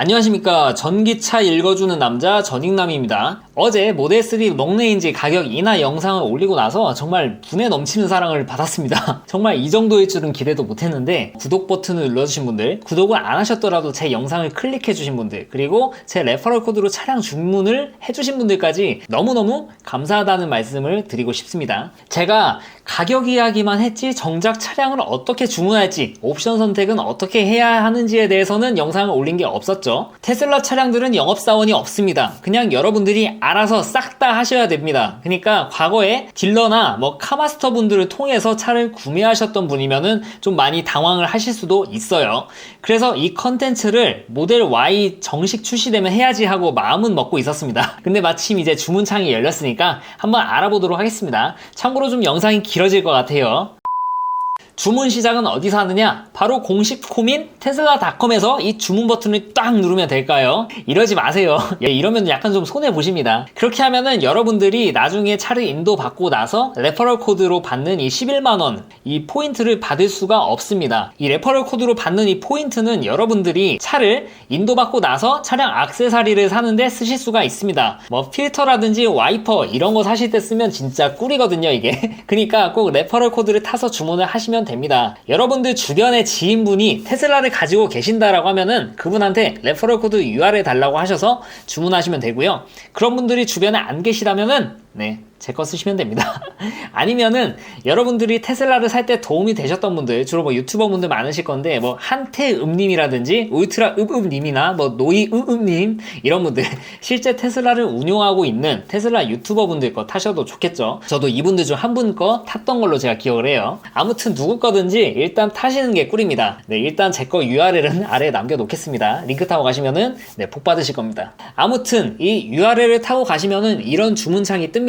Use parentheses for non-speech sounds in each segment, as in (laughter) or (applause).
안녕하십니까. 전기차 읽어주는 남자 전익남입니다 어제 모델3 롱레인지 가격 인하 영상을 올리고 나서 정말 분에 넘치는 사랑을 받았습니다 (laughs) 정말 이 정도일 줄은 기대도 못했는데 구독 버튼을 눌러주신 분들 구독을 안 하셨더라도 제 영상을 클릭해 주신 분들 그리고 제 레퍼럴 코드로 차량 주문을 해주신 분들까지 너무너무 감사하다는 말씀을 드리고 싶습니다 제가 가격 이야기만 했지 정작 차량을 어떻게 주문할지 옵션 선택은 어떻게 해야 하는지에 대해서는 영상을 올린 게 없었죠. 테슬라 차량들은 영업사원이 없습니다. 그냥 여러분들이 알아서 싹 다 하셔야 됩니다. 그러니까 과거에 딜러나 뭐 카마스터 분들을 통해서 차를 구매하셨던 분이면은 좀 많이 당황을 하실 수도 있어요. 그래서 이 컨텐츠를 모델 Y 정식 출시되면 해야지 하고 마음은 먹고 있었습니다. (laughs) 근데 마침 이제 주문창이 열렸으니까 한번 알아보도록 하겠습니다. 참고로 좀 영상이 길어질 것 같아요. 주문 시작은 어디서 하느냐? 바로 공식 코민 테슬라닷컴에서 이 주문 버튼을 딱 누르면 될까요? 이러지 마세요. (laughs) 예, 이러면 약간 좀 손해 보십니다. 그렇게 하면은 여러분들이 나중에 차를 인도 받고 나서 레퍼럴 코드로 받는 이 11만 원 이 포인트를 받을 수가 없습니다. 이 레퍼럴 코드로 받는 이 포인트는 여러분들이 차를 인도 받고 나서 차량 악세사리를 사는데 쓰실 수가 있습니다. 뭐 필터라든지 와이퍼 이런 거 사실 때 쓰면 진짜 꿀이거든요, 이게. (laughs) 그러니까 꼭 레퍼럴 코드를 타서 주문을 하시면 됩니다. 여러분들 주변에 지인분이 테슬라를 가지고 계신다라고 하면은 그분한테 레퍼럴 코드 URL 달라고 하셔서 주문하시면 되고요. 그런 분들이 주변에 안 계시다면은 네, 제 거 쓰시면 됩니다. (laughs) 아니면은 여러분들이 테슬라를 살 때 도움이 되셨던 분들, 주로 뭐 유튜버 분들 많으실 건데, 뭐 한태음님이라든지 울트라 읍읍님이나 뭐 노이 읍읍님 이런 분들 (laughs) 실제 테슬라를 운용하고 있는 테슬라 유튜버 분들 거 타셔도 좋겠죠. 저도 이분들 중 한 분 거 탔던 걸로 제가 기억을 해요. 아무튼 누구 거든지 일단 타시는 게 꿀입니다. 네, 일단 제 거 URL은 아래에 남겨놓겠습니다. 링크 타고 가시면은 네, 복 받으실 겁니다. 아무튼 이 URL을 타고 가시면은 이런 주문창이 뜹니다.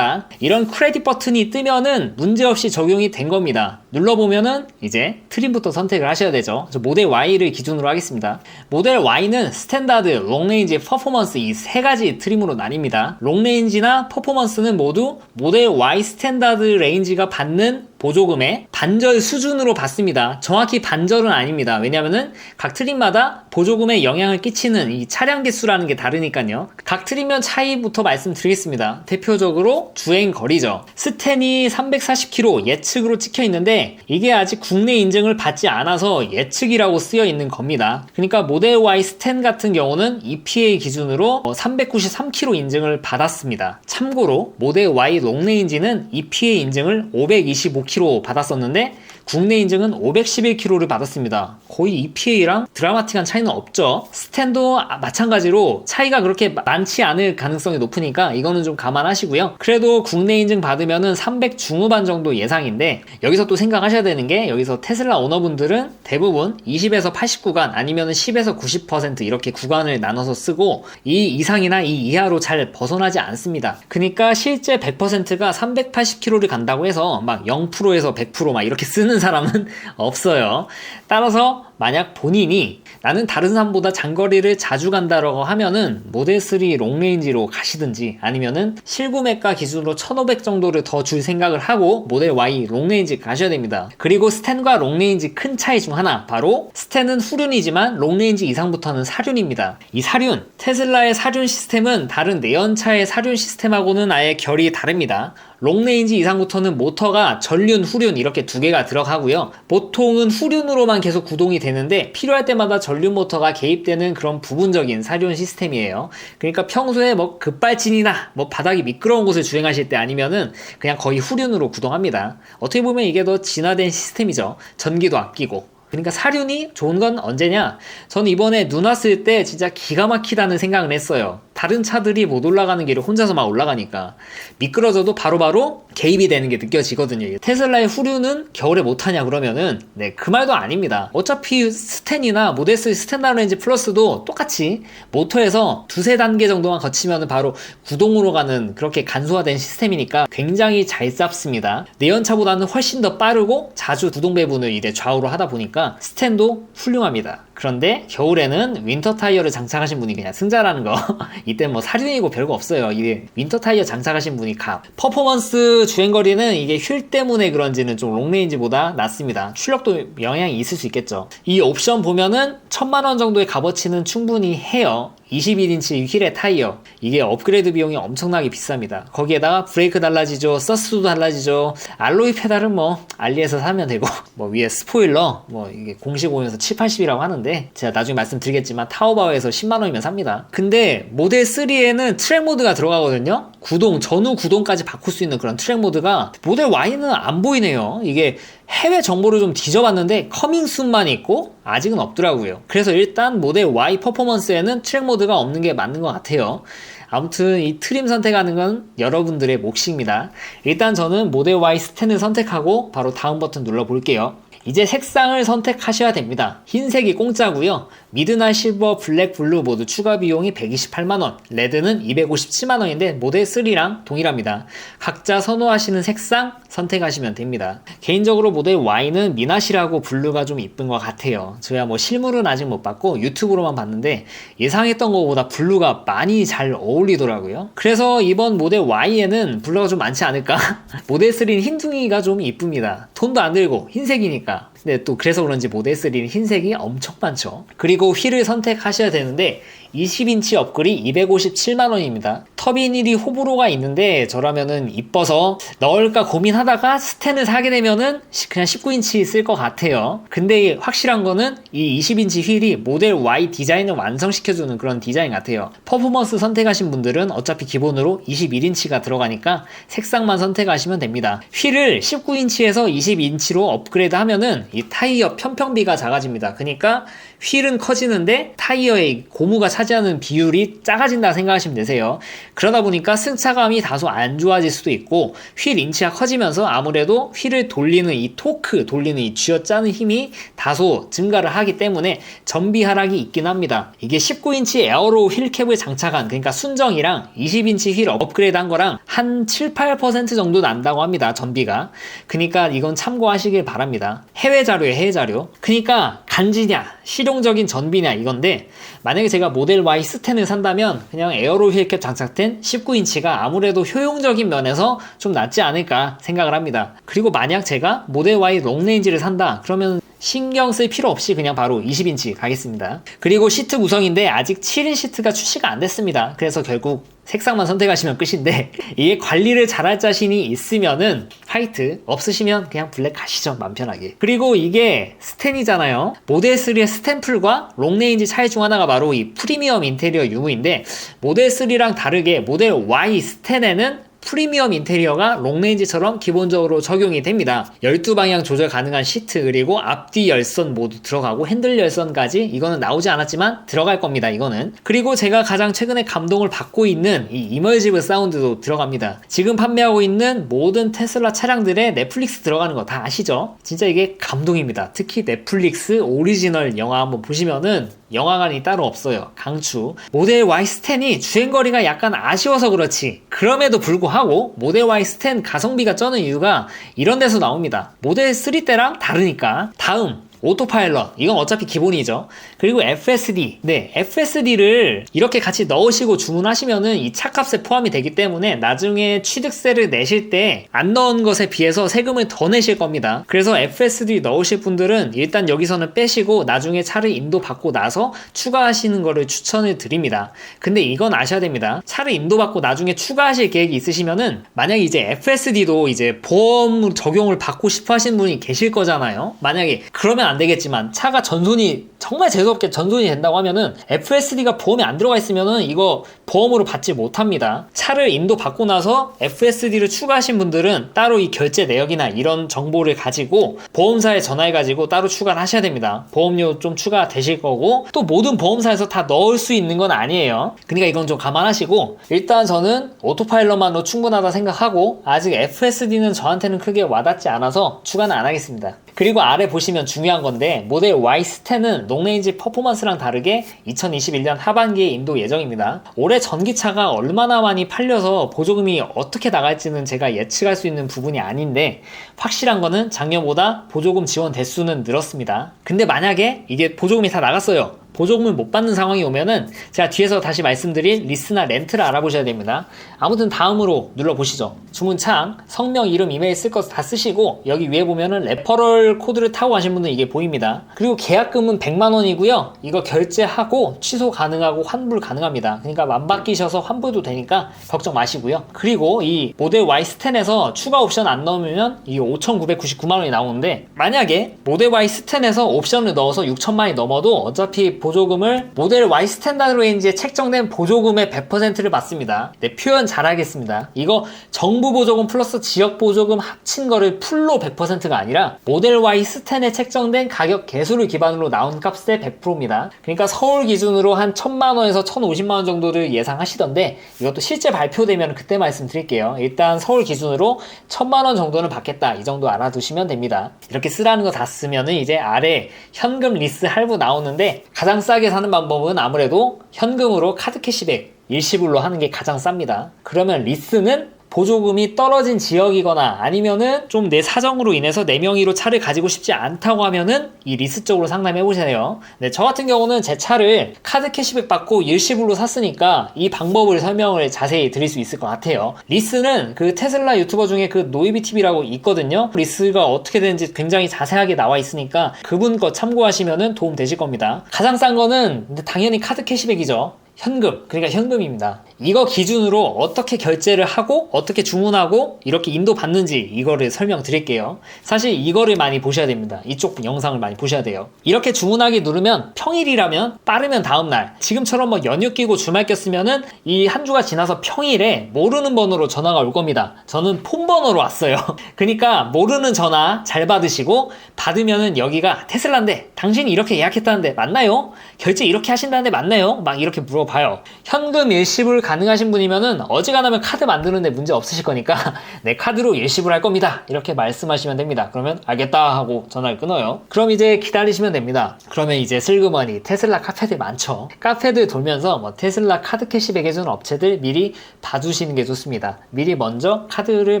이런 크레딧 버튼이 뜨면은 문제없이 적용이 된 겁니다. 눌러보면은 이제 트림부터 선택을 하셔야 되죠. 저 모델 Y를 기준으로 하겠습니다. 모델 Y는 스탠다드, 롱레인지, 퍼포먼스 이 세 가지 트림으로 나뉩니다. 롱레인지나 퍼포먼스는 모두 모델 Y 스탠다드 레인지가 받는 보조금의 반절 수준으로 받습니다. 정확히 반절은 아닙니다. 왜냐면은 각 트림마다 보조금에 영향을 끼치는 이 차량 개수라는 게 다르니까요. 각 트림면 차이부터 말씀드리겠습니다. 대표적으로 주행 거리죠. 스텐이 340km 예측으로 찍혀 있는데 이게 아직 국내 인증을 받지 않아서 예측이라고 쓰여 있는 겁니다. 그러니까 모델 Y 스텐 같은 경우는 EPA 기준으로 393km 인증을 받았습니다. 참고로 모델 Y 롱레인지는 EPA 인증을 525km 받았었는데 국내 인증은 511km를 받았습니다. 거의 EPA랑 드라마틱한 차이는 없죠. 스탠도 아, 마찬가지로 차이가 그렇게 많지 않을 가능성이 높으니까 이거는 좀 감안하시고요. 그래도 국내 인증 받으면은 300 중후반 정도 예상인데 여기서 또 생각하셔야 되는 게 여기서 테슬라 오너분들은 대부분 20에서 80구간 아니면 10에서 90% 이렇게 구간을 나눠서 쓰고 이 이상이나 이 이하로 잘 벗어나지 않습니다. 그러니까 실제 100%가 380km를 간다고 해서 막 0%에서 100%막 이렇게 쓰는 사람은 (laughs) 없어요. 따라서 만약 본인이 나는 다른 사람보다 장거리를 자주 간다라고 하면은 모델 3 롱레인지로 가시든지 아니면은 실구매가 기준으로 1500 정도를 더 줄 생각을 하고 모델 Y 롱레인지 가셔야 됩니다. 그리고 스텐과 롱레인지 큰 차이 중 하나 바로 스텐은 후륜이지만 롱레인지 이상부터는 사륜입니다. 이 사륜 테슬라의 사륜 시스템은 다른 내연차의 사륜 시스템하고는 아예 결이 다릅니다. 롱레인지 이상부터는 모터가 전륜, 후륜 이렇게 두 개가 들어가고요. 보통은 후륜으로만 계속 구동이 되는데 필요할 때마다 전륜 모터가 개입되는 그런 부분적인 사륜 시스템이에요. 그러니까 평소에 뭐 급발진이나 뭐 바닥이 미끄러운 곳을 주행하실 때 아니면은 그냥 거의 후륜으로 구동합니다. 어떻게 보면 이게 더 진화된 시스템이죠. 전기도 아끼고. 그러니까 사륜이 좋은 건 언제냐? 저는 이번에 눈 왔을 때 진짜 기가 막히다는 생각을 했어요. 다른 차들이 못 올라가는 길을 혼자서 막 올라가니까 미끄러져도 바로 바로 개입이 되는 게 느껴지거든요. 테슬라의 후륜은 겨울에 못하냐 그러면은 네 그 말도 아닙니다. 어차피 스텐이나 모델3 스탠다드 렌지 플러스도 똑같이 모터에서 두세 단계 정도만 거치면 바로 구동으로 가는 그렇게 간소화된 시스템이니까 굉장히 잘 잡습니다. 내연차보다는 훨씬 더 빠르고 자주 구동 배분을 이제 좌우로 하다 보니까 스텐도 훌륭합니다. 그런데 겨울에는 윈터 타이어를 장착하신 분이 그냥 승자라는 거. (laughs) 이때 뭐 사륜이고 별거 없어요. 이게 윈터 타이어 장착하신 분이 가. 퍼포먼스 주행거리는 이게 휠 때문에 그런지는 좀 롱레인지보다 낮습니다. 출력도 영향이 있을 수 있겠죠. 이 옵션 보면은 천만 원 정도의 값어치는 충분히 해요. 21인치 휠의 타이어. 이게 업그레이드 비용이 엄청나게 비쌉니다. 거기에다가 브레이크 달라지죠 서스도 달라지죠. 알로이 페달은 뭐 알리에서 사면 되고 (laughs) 뭐 위에 스포일러 뭐 이게 공식 오면서 7, 80이라고 하는데 제가 나중에 말씀드리겠지만 타오바오에서 10만원이면 삽니다. 근데 모델 3에는 트랙 모드가 들어가거든요. 구동 전후 구동까지 바꿀 수 있는 그런 트랙 모드가 모델 Y는 안 보이네요. 이게 해외 정보를 좀 뒤져봤는데 커밍 순만 있고 아직은 없더라고요. 그래서 일단 모델 Y 퍼포먼스에는 트랙 모드가 없는 게 맞는 것 같아요. 아무튼 이 트림 선택하는 건 여러분들의 몫입니다. 일단 저는 모델 Y 스탠을 선택하고 바로 다음 버튼 눌러 볼게요. 이제 색상을 선택하셔야 됩니다. 흰색이 공짜고요. 미드나 실버, 블랙, 블루 모두 추가 비용이 128만원, 레드는 257만원인데 모델 3랑 동일합니다. 각자 선호하시는 색상 선택하시면 됩니다. 개인적으로 모델 Y는 미나시라고 블루가 좀 이쁜 것 같아요. 저야 뭐 실물은 아직 못 봤고 유튜브로만 봤는데 예상했던 것보다 블루가 많이 잘 어울리더라고요. 그래서 이번 모델 Y에는 블루가 좀 많지 않을까? (laughs) 모델 3는 흰둥이가 좀 이쁩니다. 톤도 안 들고 흰색이니까. 근데 또 그래서 그런지 모델 3는 흰색이 엄청 많죠. 그리고 휠을 선택하셔야 되는데 20인치 업글이 257만원입니다. 터빈1이 호불호가 있는데 저라면은 이뻐서 넣을까 고민하다가 스탠을 사게 되면은 그냥 19인치 쓸 것 같아요. 근데 확실한 거는 이 20인치 휠이 모델 Y 디자인을 완성시켜주는 그런 디자인 같아요. 퍼포먼스 선택하신 분들은 어차피 기본으로 21인치가 들어가니까 색상만 선택하시면 됩니다. 휠을 19인치에서 20인치로 업그레이드 하면은 이 타이어 편평비가 작아집니다. 그러니까 휠은 커지는데 타이어의 고무가 차지하는 비율이 작아진다 생각하시면 되세요. 그러다 보니까 승차감이 다소 안 좋아질 수도 있고 휠 인치가 커지면서 아무래도 휠을 돌리는 이 토크, 돌리는 이 쥐어짜는 힘이 다소 증가를 하기 때문에 전비 하락이 있긴 합니다. 이게 19인치 에어로 휠캡을 장착한 그러니까 순정이랑 20인치 휠 업그레이드 한 거랑 한 7, 8% 정도 난다고 합니다. 전비가. 그러니까 이건 참고하시길 바랍니다. 해외 자료에 해외 자료. 그러니까 간지냐, 실용적인 전비냐 이건데 만약에 제가 모델 Y 스텐을 산다면 그냥 에어로 휠캡 장착된 19인치가 아무래도 효용적인 면에서 좀 낫지 않을까 생각을 합니다. 그리고 만약 제가 모델 Y 롱레인지를 산다 그러면 신경 쓸 필요 없이 그냥 바로 20인치 가겠습니다. 그리고 시트 구성인데 아직 7인 시트가 출시가 안 됐습니다. 그래서 결국 색상만 선택하시면 끝인데 (laughs) 이게 관리를 잘할 자신이 있으면은 화이트 없으시면 그냥 블랙 가시죠 맘 편하게 그리고 이게 스텐이잖아요 모델 3의 스텐풀과 롱레인지 차이 중 하나가 바로 이 프리미엄 인테리어 유무인데 모델 3랑 다르게 모델 Y 스텐에는 프리미엄 인테리어가 롱레인지처럼 기본적으로 적용이 됩니다. 12방향 조절 가능한 시트 그리고 앞뒤 열선 모두 들어가고 핸들 열선까지 이거는 나오지 않았지만 들어갈 겁니다. 이거는 그리고 제가 가장 최근에 감동을 받고 있는 이 이멀지브 사운드도 들어갑니다. 지금 판매하고 있는 모든 테슬라 차량들의 넷플릭스 들어가는 거 다 아시죠? 진짜 이게 감동입니다. 특히 넷플릭스 오리지널 영화 한번 보시면은 영화관이 따로 없어요. 강추. 모델 Y 스텐이 주행거리가 약간 아쉬워서 그렇지. 그럼에도 불구하고 모델 Y 스텐 가성비가 쩌는 이유가 이런 데서 나옵니다. 모델 3 때랑 다르니까. 다음. 오토파일럿. 이건 어차피 기본이죠. 그리고 FSD 네 FSD를 이렇게 같이 넣으시고 주문하시면은 이 차값에 포함이 되기 때문에 나중에 취득세를 내실 때 안 넣은 것에 비해서 세금을 더 내실 겁니다. 그래서 FSD 넣으실 분들은 일단 여기서는 빼시고 나중에 차를 인도받고 나서 추가하시는 거를 추천을 드립니다. 근데 이건 아셔야 됩니다. 차를 인도받고 나중에 추가하실 계획이 있으시면은 만약에 이제 FSD도 이제 보험 적용을 받고 싶어 하시는 분이 계실 거잖아요. 만약에 그러면 안 되겠지만 차가 전손이 정말 재수없게 전손이 된다고 하면은 FSD가 보험에 안 들어가 있으면은 이거 보험으로 받지 못합니다. 차를 인도 받고 나서 FSD를 추가하신 분들은 따로 이 결제 내역이나 이런 정보를 가지고 보험사에 전화해 가지고 따로 추가를 하셔야 됩니다. 보험료 좀 추가 되실 거고 또 모든 보험사에서 다 넣을 수 있는 건 아니에요. 그러니까 이건 좀 감안하시고 일단 저는 오토파일럿만으로 충분하다 생각하고 아직 FSD는 저한테는 크게 와닿지 않아서 추가는 안 하겠습니다. 그리고 아래 보시면 중요한 건데 모델 Y 스텐은 롱레인지 퍼포먼스랑 다르게 2021년 하반기에 인도 예정입니다. 올해 전기차가 얼마나 많이 팔려서 보조금이 어떻게 나갈지는 제가 예측할 수 있는 부분이 아닌데 확실한 거는 작년보다 보조금 지원 대수는 늘었습니다. 근데 만약에 이게 보조금이 다 나갔어요. 보조금을 못 받는 상황이 오면은 제가 뒤에서 다시 말씀드린 리스나 렌트를 알아보셔야 됩니다. 아무튼 다음으로 눌러보시죠. 주문창, 성명, 이름, 이메일 쓸거다 쓰시고 여기 위에 보면은 레퍼럴 코드를 타고 가신 분은 이게 보입니다. 그리고 계약금은 100만 원이고요. 이거 결제하고 취소 가능하고 환불 가능합니다. 그러니까 만 바뀌셔서 환불도 되니까 걱정 마시고요. 그리고 이 모델 Y10에서 추가 옵션 안 넣으면 이게 5,999만 원이 나오는데 만약에 모델 Y10에서 옵션을 넣어서 6천만 원이 넘어도 어차피 보조금을 모델 Y 스탠다드 레인지에 책정된 보조금의 100%를 받습니다. 네, 표현 잘하겠습니다. 이거 정부 보조금 플러스 지역 보조금 합친 거를 풀로 100%가 아니라 모델 Y 스탠에 책정된 가격 개수를 기반으로 나온 값의 100%입니다. 그러니까 서울 기준으로 한 1000만 원에서 1050만 원 정도를 예상하시던데 이것도 실제 발표되면 그때 말씀드릴게요. 일단 서울 기준으로 1000만 원 정도는 받겠다. 이 정도 알아두시면 됩니다. 이렇게 쓰라는 거 다 쓰면은 이제 아래 현금 리스 할부 나오는데 가장 싸게 사는 방법은 아무래도 현금으로 카드 캐시백 일시불로 하는 게 가장 쌉니다. 그러면 리스는 보조금이 떨어진 지역이거나 아니면은 좀 내 사정으로 인해서 내 명의로 차를 가지고 싶지 않다고 하면은 이 리스 쪽으로 상담해 보세요. 네, 저 같은 경우는 제 차를 카드 캐시백 받고 일시불로 샀으니까 이 방법을 설명을 자세히 드릴 수 있을 것 같아요. 리스는 그 테슬라 유튜버 중에 그 노이비 TV라고 있거든요. 리스가 어떻게 되는지 굉장히 자세하게 나와 있으니까 그분 거 참고하시면은 도움 되실 겁니다. 가장 싼 거는 당연히 카드 캐시백이죠. 현금, 그러니까 현금입니다. 이거 기준으로 어떻게 결제를 하고 어떻게 주문하고 이렇게 인도 받는지 이거를 설명드릴게요. 사실 이거를 많이 보셔야 됩니다. 이쪽 영상을 많이 보셔야 돼요. 이렇게 주문하기 누르면 평일이라면 빠르면 다음날 지금처럼 뭐 연휴 끼고 주말 꼈으면은 이 한 주가 지나서 평일에 모르는 번호로 전화가 올 겁니다. 저는 폰 번호로 왔어요. (laughs) 그러니까 모르는 전화 잘 받으시고 받으면은 여기가 테슬라인데 당신이 이렇게 예약했다는데 맞나요? 결제 이렇게 하신다는데 맞나요? 막 이렇게 물어봐요. 현금 일시불 가능하신 분이면은 어지간하면 카드 만드는데 문제 없으실 거니까 (laughs) 내 카드로 일시불 할 겁니다. 이렇게 말씀하시면 됩니다. 그러면 알겠다 하고 전화를 끊어요. 그럼 이제 기다리시면 됩니다. 그러면 이제 슬그머니 테슬라 카페들 많죠. 카페들 돌면서 뭐 테슬라 카드 캐시백 해주는 업체들 미리 봐주시는 게 좋습니다. 미리 먼저 카드를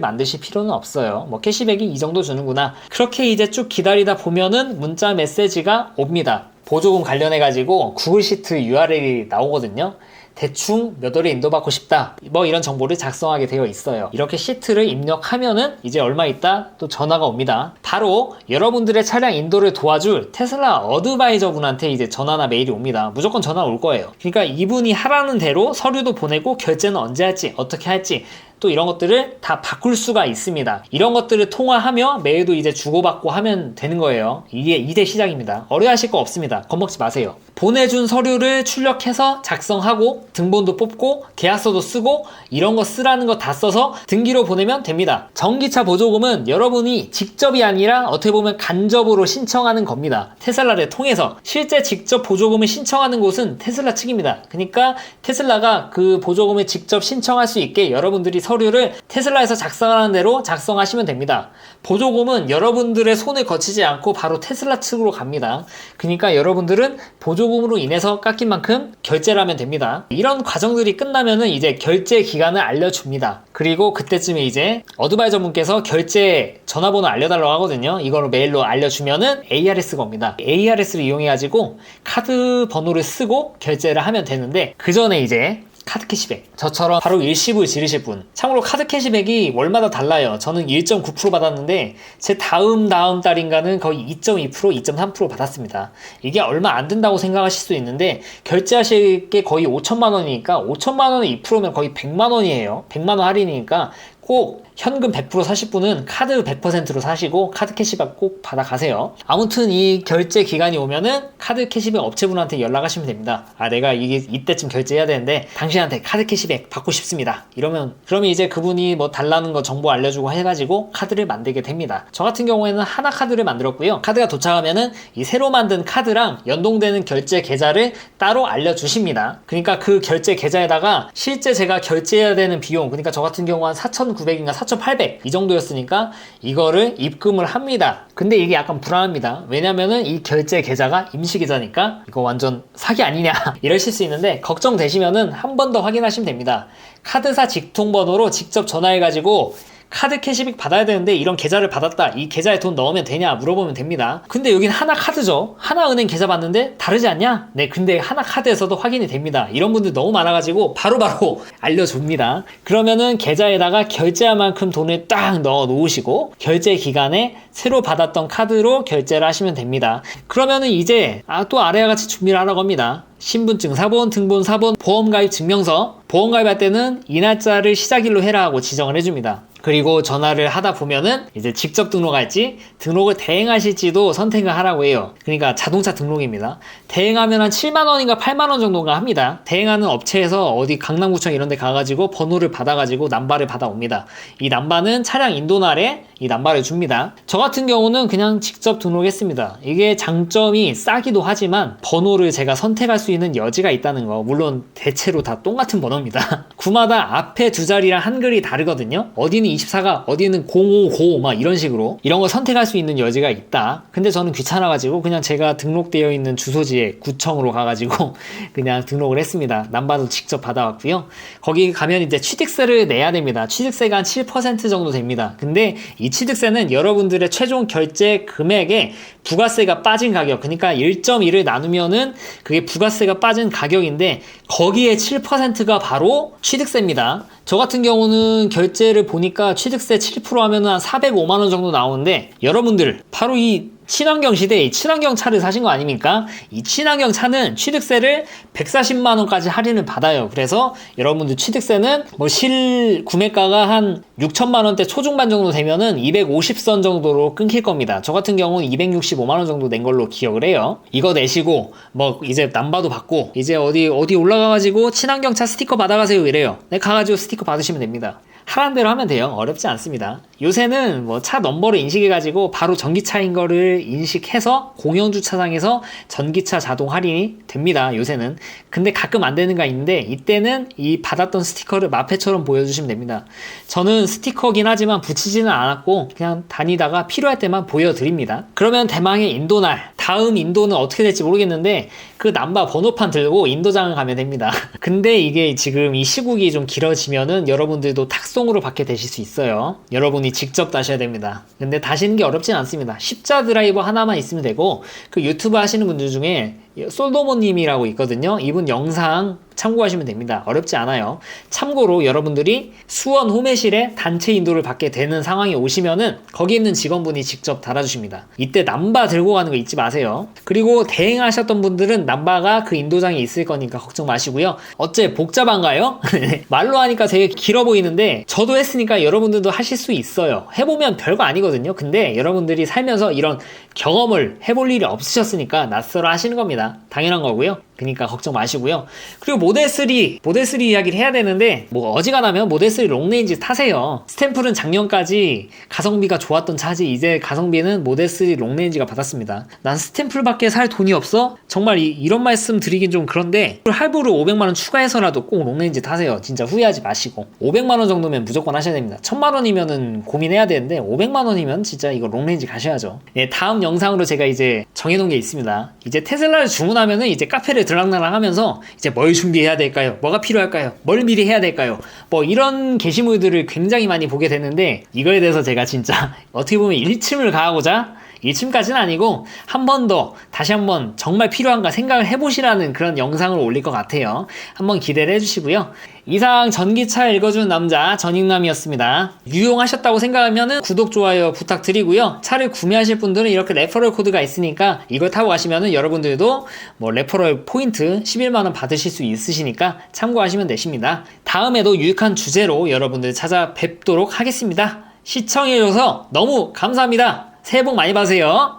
만드실 필요는 없어요. 뭐 캐시백이 이 정도 주는구나. 그렇게 이제 쭉 기다리다 보면은 문자 메시지가 옵니다. 보조금 관련해 가지고 구글 시트 URL이 나오거든요. 대충 몇 월에 인도받고 싶다. 뭐 이런 정보를 작성하게 되어 있어요. 이렇게 시트를 입력하면은 이제 얼마 있다 또 전화가 옵니다. 바로 여러분들의 차량 인도를 도와줄 테슬라 어드바이저 분한테 이제 전화나 메일이 옵니다. 무조건 전화 올 거예요. 그러니까 이분이 하라는 대로 서류도 보내고 결제는 언제 할지 어떻게 할지 또 이런 것들을 다 바꿀 수가 있습니다. 이런 것들을 통화하며 메일도 이제 주고받고 하면 되는 거예요. 이게 이대 시작입니다. 어려워하실 거 없습니다. 겁먹지 마세요. 보내준 서류를 출력해서 작성하고 등본도 뽑고 계약서도 쓰고 이런 거 쓰라는 거 다 써서 등기로 보내면 됩니다. 전기차 보조금은 여러분이 직접이 아니라 어떻게 보면 간접으로 신청하는 겁니다. 테슬라를 통해서 실제 직접 보조금을 신청하는 곳은 테슬라 측입니다. 그러니까 테슬라가 그 보조금을 직접 신청할 수 있게 여러분들이 서류를 테슬라에서 작성하는 대로 작성하시면 됩니다. 보조금은 여러분들의 손을 거치지 않고 바로 테슬라 측으로 갑니다. 그러니까 여러분들은 보조 금으로 인해서 깎인 만큼 결제를 하면 됩니다. 이런 과정들이 끝나면은 이제 결제 기간을 알려줍니다. 그리고 그때쯤에 이제 어드바이저 분께서 결제 전화번호 알려달라고 하거든요. 이거를 메일로 알려주면은 ARS가 옵니다. ARS를 이용해가지고 카드 번호를 쓰고 결제를 하면 되는데 그 전에 이제 카드 캐시백. 저처럼 바로 일시불 지르실 분. 참고로 카드 캐시백이 월마다 달라요. 저는 1.9% 받았는데 제 다음 다음 달인가는 거의 2.2% 2.3% 받았습니다. 이게 얼마 안 된다고 생각하실 수 있는데 결제하실 게 거의 5천만 원이니까 5천만 원에 2%면 거의 100만 원이에요. 100만 원 할인이니까 꼭 현금 100% 사실 분은 카드 100%로 사시고 카드 캐시백 꼭 받아가세요. 아무튼 이 결제 기간이 오면은 카드 캐시백 업체분한테 연락하시면 됩니다. 아 내가 이게 이때쯤 결제해야 되는데 당신한테 카드 캐시백 받고 싶습니다. 이러면 그러면 이제 그분이 뭐 달라는 거 정보 알려주고 해가지고 카드를 만들게 됩니다. 저 같은 경우에는 하나 카드를 만들었고요. 카드가 도착하면은 이 새로 만든 카드랑 연동되는 결제 계좌를 따로 알려주십니다. 그러니까 그 결제 계좌에다가 실제 제가 결제해야 되는 비용 그러니까 저 같은 경우 한4,000 4,900인가 4,800 이 정도였으니까 이거를 입금을 합니다. 근데 이게 약간 불안합니다. 왜냐면은 이 결제 계좌가 임시 계좌니까 이거 완전 사기 아니냐 (laughs) 이러실 수 있는데 걱정되시면은 한 번 더 확인하시면 됩니다. 카드사 직통번호로 직접 전화해가지고 카드 캐시백 받아야 되는데 이런 계좌를 받았다. 이 계좌에 돈 넣으면 되냐 물어보면 됩니다. 근데 여긴 하나 카드죠. 하나 은행 계좌 받는데 다르지 않냐? 네, 근데 하나 카드에서도 확인이 됩니다. 이런 분들 너무 많아가지고 바로바로 (laughs) 알려줍니다. 그러면은 계좌에다가 결제할 만큼 돈을 딱 넣어 놓으시고 결제 기간에 새로 받았던 카드로 결제를 하시면 됩니다. 그러면은 이제 아, 또 아래와 같이 준비를 하라고 합니다. 신분증 사본, 등본 사본, 보험가입 증명서. 보험가입할 때는 이 날짜를 시작일로 해라 하고 지정을 해줍니다. 그리고 전화를 하다 보면은 이제 직접 등록할지 등록을 대행하실지도 선택을 하라고 해요. 그러니까 자동차 등록입니다. 대행하면 한 7만 원인가 8만 원 정도가 합니다. 대행하는 업체에서 어디 강남구청 이런 데 가가지고 번호를 받아가지고 남바를 받아옵니다. 이 남바는 차량 인도 날에 이 남바를 줍니다. 저 같은 경우는 그냥 직접 등록했습니다. 이게 장점이 싸기도 하지만 번호를 제가 선택할 수 있는 여지가 있다는 거. 물론 대체로 다 똑같은 번호입니다. (laughs) 구마다 앞에 두 자리랑 한글이 다르거든요. 어디는 24가 어디는 055막 이런 식으로 이런 거 선택할 수 있는 여지가 있다. 근데 저는 귀찮아가지고 그냥 제가 등록되어 있는 주소지에 구청으로 가가지고 (laughs) 그냥 등록을 했습니다. 남바도 직접 받아왔고요. 거기 가면 이제 취득세를 내야 됩니다. 취득세가 한 7% 정도 됩니다. 근데 이 취득세는 여러분들의 최종 결제 금액에 부가세가 빠진 가격, 그러니까 1.1을 나누면은 그게 부가세가 빠진 가격인데 거기에 7%가 바로 취득세입니다. 저 같은 경우는 결제를 보니까 취득세 7% 하면은 한 405만 원 정도 나오는데 여러분들 바로 이 친환경 시대에 친환경 차를 사신 거 아닙니까? 이 친환경 차는 취득세를 140만 원까지 할인을 받아요. 그래서 여러분들 취득세는 뭐 실 구매가가 한 6천만 원대 초중반 정도 되면은 250선 정도로 끊길 겁니다. 저 같은 경우는 265만 원 정도 낸 걸로 기억을 해요. 이거 내시고 뭐 이제 남바도 받고 이제 어디 어디 올라가 가지고 친환경 차 스티커 받아 가세요 이래요. 네 가 가지고 스티커 받으시면 됩니다. 하라는 대로 하면 돼요. 어렵지 않습니다. 요새는 뭐 차 넘버를 인식해가지고 바로 전기차인 거를 인식해서 공영 주차장에서 전기차 자동 할인이 됩니다. 요새는. 근데 가끔 안 되는 가 있는데 이때는 이 받았던 스티커를 마패처럼 보여주시면 됩니다. 저는 스티커긴 하지만 붙이지는 않았고 그냥 다니다가 필요할 때만 보여드립니다. 그러면 대망의 인도날 다음 인도는 어떻게 될지 모르겠는데 그 남바 번호판 들고 인도장을 가면 됩니다. (laughs) 근데 이게 지금 이 시국이 좀 길어지면은 여러분들도 탁송으로 받게 되실 수 있어요. 여러분이 직접 다셔야 됩니다. 근데 다시는 게 어렵진 않습니다. 십자 드라이버 하나만 있으면 되고 그 유튜브 하시는 분들 중에 솔도모님이라고 있거든요. 이분 영상 참고하시면 됩니다. 어렵지 않아요. 참고로 여러분들이 수원 호매실에 단체 인도를 받게 되는 상황이 오시면은 거기 있는 직원분이 직접 달아주십니다. 이때 남바 들고 가는 거 잊지 마세요. 그리고 대행하셨던 분들은 남바가 그 인도장에 있을 거니까 걱정 마시고요. 어째 복잡한가요? (laughs) 말로 하니까 되게 길어 보이는데 저도 했으니까 여러분들도 하실 수 있어요. 해보면 별거 아니거든요. 근데 여러분들이 살면서 이런 경험을 해볼 일이 없으셨으니까 낯설어 하시는 겁니다. 당연한 거고요. 그러니까 걱정 마시고요. 그리고 모델 3, 모델 3 이야기를 해야 되는데 뭐 어지간하면 모델 3 롱레인지 타세요. 스탬플은 작년까지 가성비가 좋았던 차지 이제 가성비는 모델 3 롱레인지가 받았습니다. 난 스탬플밖에 살 돈이 없어? 정말 이, 런 말씀 드리긴 좀 그런데 할부를 500만 원 추가해서라도 꼭 롱레인지 타세요. 진짜 후회하지 마시고 500만 원 정도면 무조건 하셔야 됩니다. 1000만 원이면은 고민해야 되는데 500만 원이면 진짜 이거 롱레인지 가셔야죠. 네, 다음 영상으로 제가 이제 정해놓은 게 있습니다. 이제 테슬라를 주문하면은 이제 카페를 들락날락 하면서 이제 뭘 준비해야 될까요? 뭐가 필요할까요? 뭘 미리 해야 될까요? 뭐 이런 게시물들을 굉장히 많이 보게 되는데 이거에 대해서 제가 진짜 (laughs) 어떻게 보면 일침을 가하고자 1층까지는 아니고 한 번 더 다시 한번 정말 필요한가 생각을 해보시라는 그런 영상을 올릴 것 같아요. 한번 기대를 해주시고요. 이상 전기차 읽어주는 남자 전익남이었습니다. 유용하셨다고 생각하면 구독, 좋아요 부탁드리고요. 차를 구매하실 분들은 이렇게 레퍼럴 코드가 있으니까 이걸 타고 가시면 여러분들도 뭐 레퍼럴 포인트 11만원 받으실 수 있으시니까 참고하시면 되십니다. 다음에도 유익한 주제로 여러분들 찾아뵙도록 하겠습니다. 시청해줘서 너무 감사합니다. 새해 복 많이 받으세요.